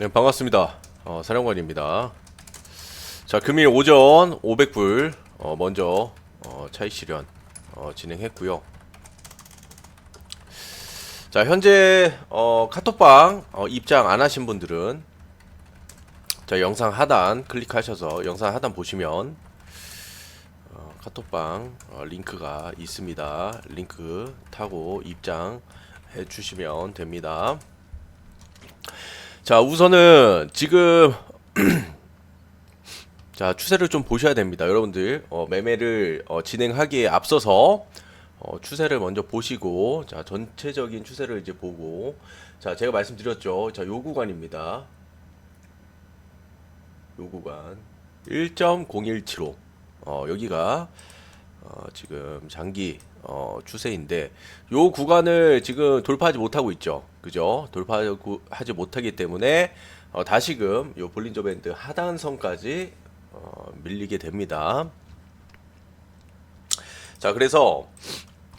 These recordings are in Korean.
네, 반갑습니다. 어, 사령관입니다. 자, 금일 오전 500불 어, 먼저 어, 차익 실현 어, 진행했고요. 자, 현재 어, 카톡방 어, 입장 안 하신 분들은 자, 영상 하단 클릭하셔서 영상 하단 보시면 어, 카톡방 어, 링크가 있습니다. 링크 타고 입장 해 주시면 됩니다. 자 우선은 지금 자 추세를 좀 보셔야 됩니다. 여러분들 어, 매매를 어, 진행하기에 앞서서 어, 추세를 먼저 보시고 자 전체적인 추세를 이제 보고 자 제가 말씀드렸죠. 자요 구간입니다. 요 구간. 1.0175 어, 여기가 어, 지금 장기 어, 추세인데 요 구간을 지금 돌파하지 못하고 있죠. 그죠? 돌파하지 못하기 때문에 어, 다시금 요 볼린저 밴드 하단선까지 어, 밀리게 됩니다. 자, 그래서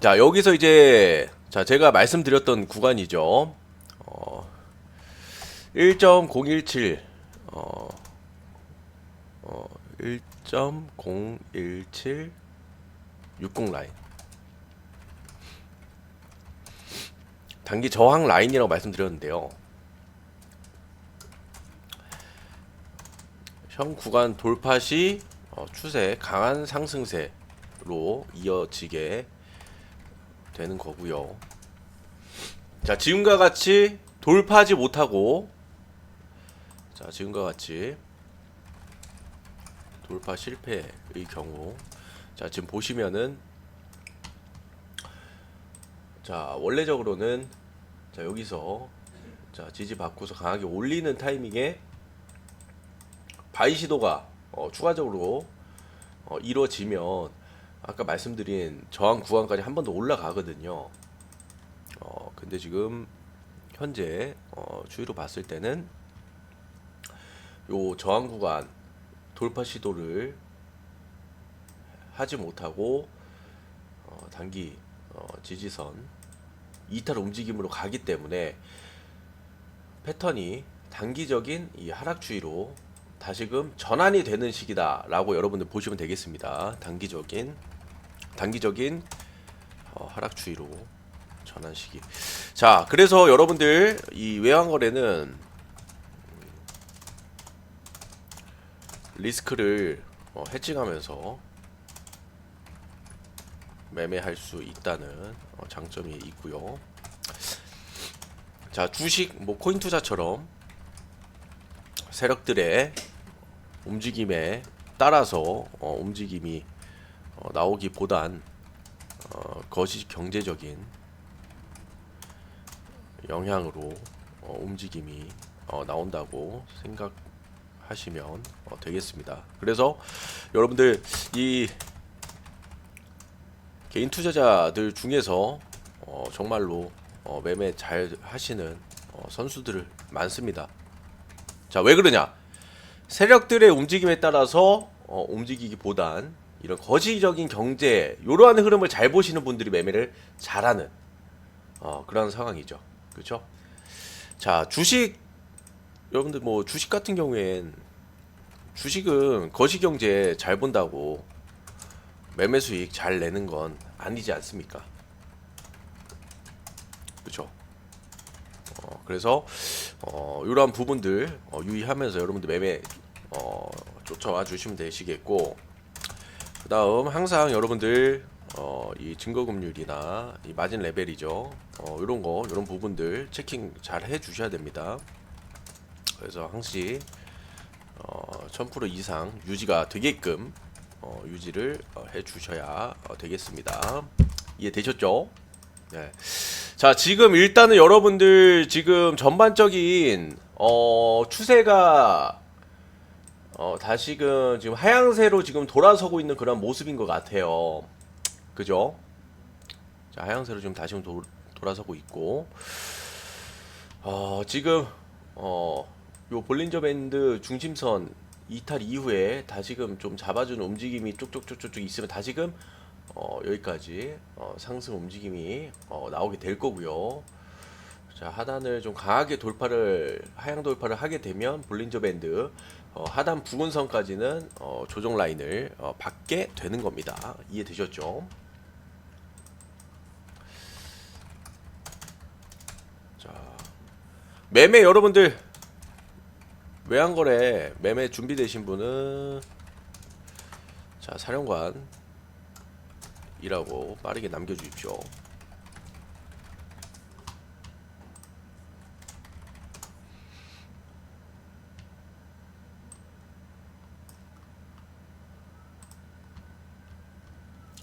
자, 여기서 이제 자, 제가 말씀드렸던 구간이죠. 어, 1.017 어, 어, 1.017 60 라인. 단기 저항 라인이라고 말씀드렸는데요. 현 구간 돌파 시 어, 추세 강한 상승세로 이어지게 되는 거고요. 자, 지금과 같이 돌파하지 못하고 자, 지금과 같이 돌파 실패의 경우 자, 지금 보시면은 자, 원래적으로는 자, 여기서 자, 지지 받고서 강하게 올리는 타이밍에 바이 시도가 어, 추가적으로 어, 이루어지면 아까 말씀드린 저항 구간까지 한 번 더 올라가거든요. 어, 근데 지금 현재 어, 추이로 봤을 때는 요 저항 구간 돌파 시도를 하지 못하고 어, 단기 어, 지지선 이탈 움직임으로 가기 때문에 패턴이 단기적인 이 하락 추이로 다시금 전환이 되는 시기다라고 여러분들 보시면 되겠습니다. 단기적인 단기적인 어, 하락 추이로 전환 시기. 자, 그래서 여러분들 이 외환 거래는 리스크를 어, 해칭하면서 매매할 수 있다는 어, 장점이 있고요. 자, 주식 뭐 코인 투자처럼 세력들의 움직임에 따라서 어, 움직임이 어, 나오기보단 어, 거시 경제적인 영향으로 어, 움직임이 어, 나온다고 생각하시면 어, 되겠습니다. 그래서 여러분들 이 개인 투자자들 중에서 어, 정말로 어, 매매 잘 하시는 어, 선수들 많습니다. 자, 왜 그러냐? 세력들의 움직임에 따라서 어, 움직이기보단 이런 거시적인 경제 이러한 흐름을 잘 보시는 분들이 매매를 잘하는 어, 그런 상황이죠. 그렇죠? 자, 주식 여러분들 뭐 주식 같은 경우엔 주식은 거시 경제 잘 본다고 매매 수익 잘 내는 건 아니지 않습니까? 그렇죠? 어, 그래서 어, 이러한 부분들 어, 유의하면서 여러분들 매매 어, 쫓아와 주시면 되시겠고 그 다음 항상 여러분들 어, 이 증거금률이나 이 마진 레벨이죠 어, 이런 거 이런 부분들 체킹 잘 해 주셔야 됩니다 그래서 항시 어, 1000% 이상 유지가 되게끔 어, 유지를 어, 해 주셔야 어, 되겠습니다. 이해되셨죠? 네. 자, 지금 일단은 여러분들 지금 전반적인 어, 추세가 어, 다시금 지금 하향세로 지금 돌아서고 있는 그런 모습인 것 같아요. 그죠? 자, 하향세로 지금 다시금 도, 돌아서고 있고, 어, 지금 어, 요 볼린저 밴드 중심선 이탈 이후에 다시금 좀 잡아주는 움직임이 쭉쭉쭉쭉 있으면 다시금 어, 여기까지 어, 상승 움직임이 어, 나오게 될 거고요. 자 하단을 좀 강하게 돌파를 하향 돌파를 하게 되면 볼린저 밴드 어, 하단 부근선까지는 어, 조정 라인을 어, 받게 되는 겁니다. 이해되셨죠? 자 매매 여러분들 외환거래 매매 준비되신 분은 자 사령관 이라고 빠르게 남겨주십시오.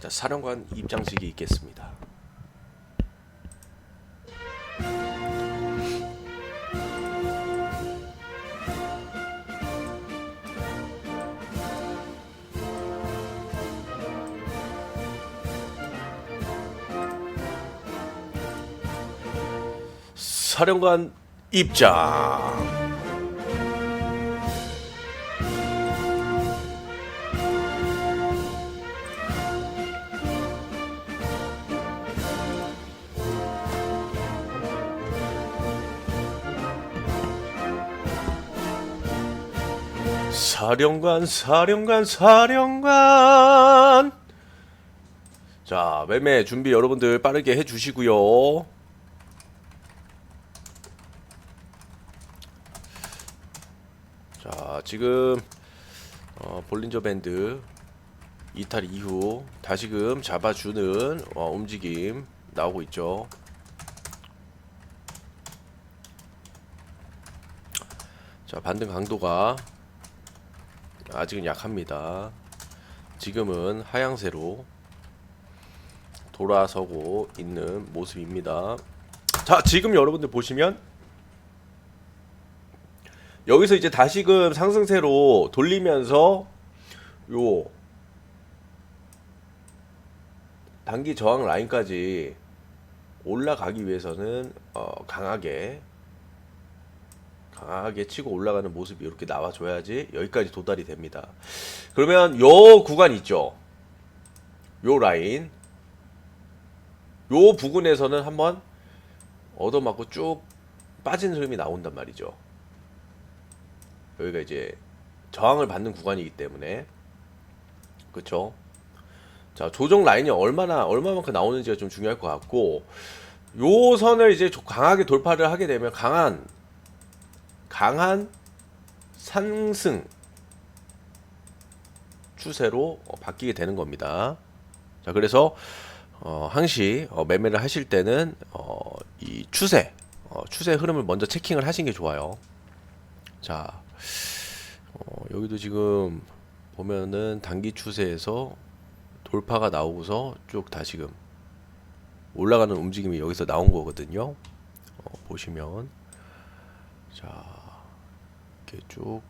자, 사령관 입장식이 있겠습니다. 사령관 입장. 사령관, 사령관, 사령관. 자, 매매 준비 여러분들 빠르게 해주시고요. 자, 지금 어, 볼린저 밴드 이탈 이후 다시금 잡아주는 어, 움직임 나오고 있죠. 자, 반등 강도가 아직은 약합니다. 지금은 하향세로 돌아서고 있는 모습입니다. 자, 지금 여러분들 보시면 여기서 이제 다시금 상승세로 돌리면서 요 단기 저항 라인까지 올라가기 위해서는 어, 강하게 강하게 치고 올라가는 모습이 이렇게 나와줘야지 여기까지 도달이 됩니다. 그러면 요 구간 있죠. 요 라인 요 부근에서는 한번 얻어맞고 쭉 빠진 흐름이 나온단 말이죠. 여기가 이제 저항을 받는 구간이기 때문에 그쵸 자 조정 라인이 얼마나 얼마만큼 나오는지가 좀 중요할 것 같고 요 선을 이제 조- 강하게 돌파를 하게 되면 강한 강한 상승 추세로 어, 바뀌게 되는 겁니다. 자 그래서 어, 항시 어, 매매를 하실 때는 어, 이 추세 어, 추세 흐름을 먼저 체킹을 하시는 게 좋아요. 자 어, 여기도 지금 보면은 단기 추세에서 돌파가 나오고서 쭉 다시금 올라가는 움직임이 여기서 나온 거거든요. 어, 보시면 자 이렇게 쭉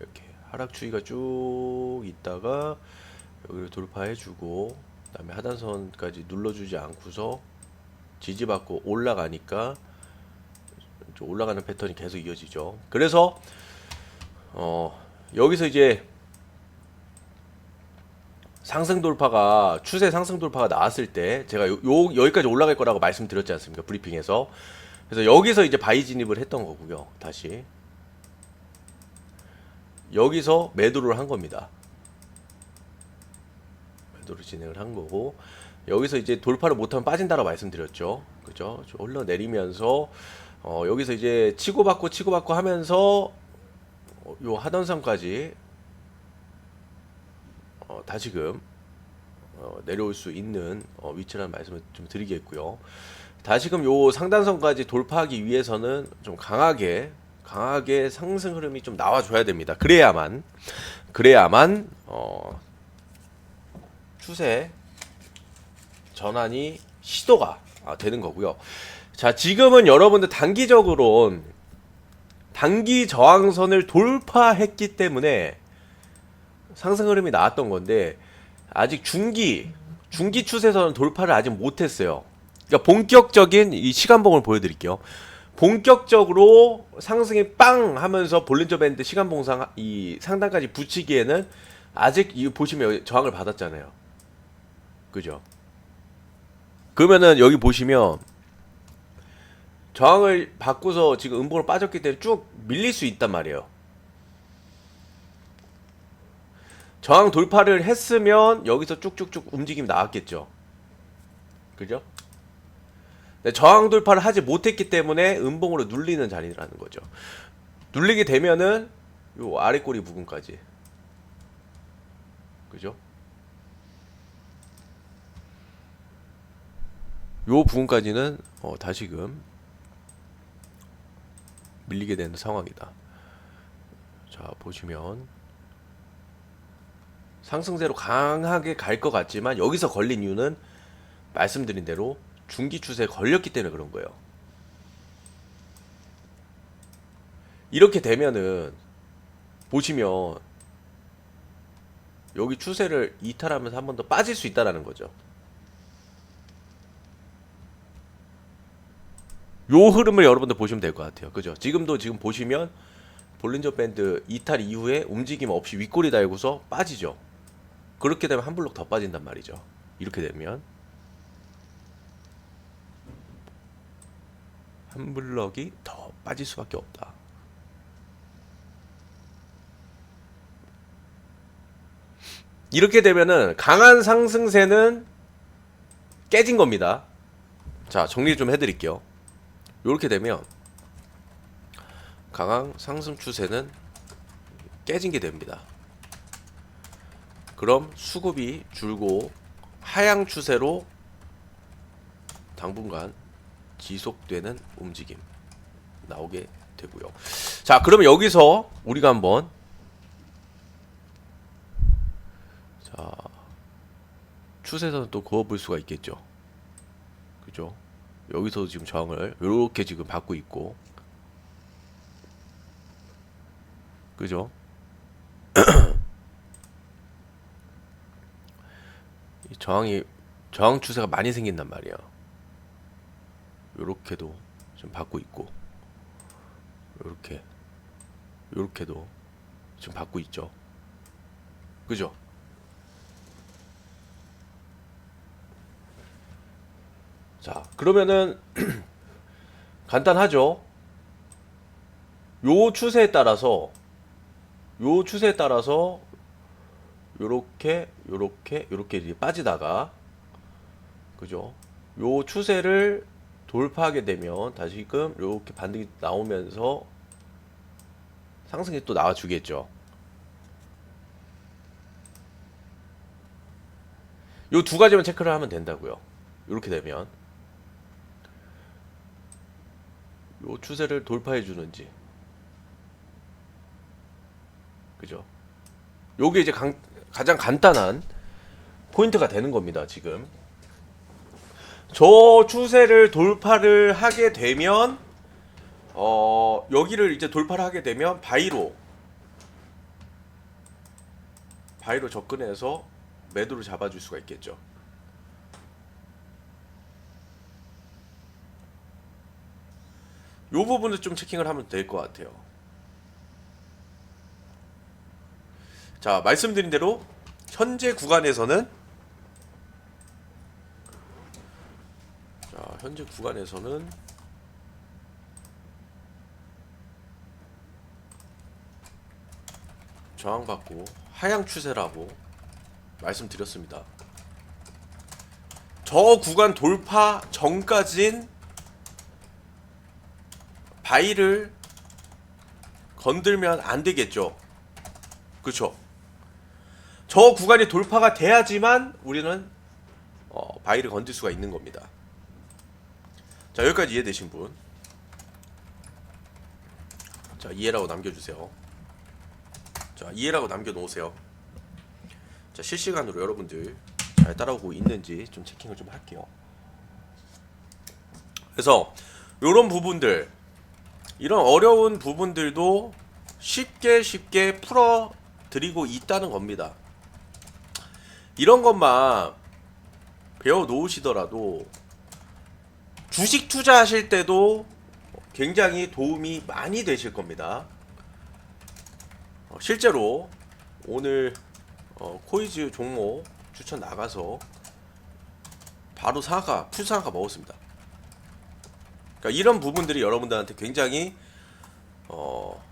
이렇게 하락 추이가 쭉 있다가 여기를 돌파해주고 그다음에 하단선까지 눌러주지 않고서 지지받고 올라가니까 좀 올라가는 패턴이 계속 이어지죠. 그래서 어 여기서 이제 상승 돌파가 추세 상승 돌파가 나왔을 때 제가 요, 요- 여기까지 올라갈 거라고 말씀드렸지 않습니까? 브리핑에서. 그래서 여기서 이제 바이 진입을 했던 거고요 다시. 여기서 매도를 한 겁니다. 매도를 진행을 한 거고 여기서 이제 돌파를 못하면 빠진다라고 말씀드렸죠. 그죠? 좀 흘러내리면서 어, 여기서 이제 치고받고 치고받고 하면서 어, 요 하단선까지 어, 다시금 어, 내려올 수 있는 어, 위치라는 말씀을 좀 드리겠고요. 다시금 요 상단선까지 돌파하기 위해서는 좀 강하게 강하게 상승 흐름이 좀 나와줘야 됩니다. 그래야만 그래야만 어, 추세 전환이 시도가 아, 되는 거고요. 자 지금은 여러분들 단기적으로 단기 저항선을 돌파했기 때문에 상승 흐름이 나왔던 건데 아직 중기 중기 추세선은 돌파를 아직 못했어요. 그러니까 본격적인 이 시간봉을 보여드릴게요. 본격적으로 상승이 빵 하면서 볼린저 밴드 시간봉상 이 상단까지 붙이기에는 아직 이 보시면 저항을 받았잖아요. 그죠? 그러면은 여기 보시면 저항을 받고서 지금 음봉으로 빠졌기 때문에 쭉 밀릴 수 있단 말이에요. 저항 돌파를 했으면 여기서 쭉쭉쭉 움직임이 나왔겠죠. 그죠? 저항 돌파를 하지 못했기 때문에 음봉으로 눌리는 자리라는 거죠. 눌리게 되면은 요 아래 꼬리 부분까지. 그죠? 요 부분까지는 어, 다시금 밀리게 되는 상황이다. 자 보시면 상승세로 강하게 갈 것 같지만 여기서 걸린 이유는 말씀드린 대로 중기 추세에 걸렸기 때문에 그런 거예요. 이렇게 되면은 보시면 여기 추세를 이탈하면서 한 번 더 빠질 수 있다라는 거죠. 요 흐름을 여러분들 보시면 될 것 같아요. 그죠? 지금도 지금 보시면 볼린저 밴드 이탈 이후에 움직임 없이 윗꼬리 달고서 빠지죠. 그렇게 되면 한 블록 더 빠진단 말이죠. 이렇게 되면 한 블럭이 더 빠질 수밖에 없다. 이렇게 되면은 강한 상승세는 깨진 겁니다. 자, 정리 좀 해드릴게요. 이렇게 되면 강한 상승 추세는 깨진 게 됩니다. 그럼 수급이 줄고 하향 추세로 당분간 지속되는 움직임 나오게 되고요. 자, 그러면 여기서 우리가 한번 자 추세선을 또 그어볼 수가 있겠죠. 그죠? 여기서 지금 저항을 이렇게 지금 받고 있고, 그죠? 이 저항이 저항 추세가 많이 생긴단 말이야. 요렇게도 지금 받고 있고, 요렇게, 요렇게도 지금 받고 있죠. 그죠? 자, 그러면은 간단하죠. 요 추세에 따라서 요 추세에 따라서 요렇게 요렇게 요렇게 빠지다가 그죠? 요 추세를 돌파하게 되면 다시금 요렇게 반등이 나오면서 상승이 또 나와 주겠죠. 요 두 가지만 체크를 하면 된다고요. 이렇게 되면 요 추세를 돌파해 주는지. 그죠? 요게 이제 강, 가장 간단한 포인트가 되는 겁니다 지금. 저 추세를 돌파를 하게 되면 어 여기를 이제 돌파를 하게 되면 바이로 바이로 접근해서 매도를 잡아줄 수가 있겠죠 요 부분을 좀 체킹을 하면 될 것 같아요. 자, 말씀드린 대로 현재 구간에서는 자, 현재 구간에서는 저항받고 하향 추세라고 말씀드렸습니다. 저 구간 돌파 전까진 바위를 건들면 안 되겠죠. 그렇죠. 저 구간이 돌파가 돼야지만 우리는 어, 바위를 건들 수가 있는 겁니다. 자 여기까지 이해되신 분, 자 이해라고 남겨주세요. 자 이해라고 남겨놓으세요. 자 실시간으로 여러분들 잘 따라오고 있는지 좀 체킹을 좀 할게요. 그래서 이런 부분들 이런 어려운 부분들도 쉽게 쉽게 풀어 드리고 있다는 겁니다. 이런 것만 배워 놓으시더라도 주식 투자하실 때도 굉장히 도움이 많이 되실 겁니다. 어, 실제로 오늘 어, 코이즈 종목 추천 나가서 바로 사과 풀사과 먹었습니다. 그러니까 이런 부분들이 여러분들한테 굉장히 어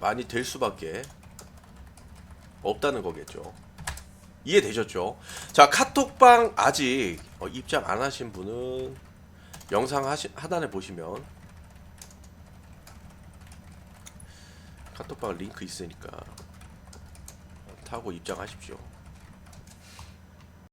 많이 될 수밖에 없다는 거겠죠. 이해되셨죠? 자 카톡방 아직 어, 입장 안 하신 분은 영상 하시, 하단에 보시면 카톡방 링크 있으니까 타고 입장하십시오.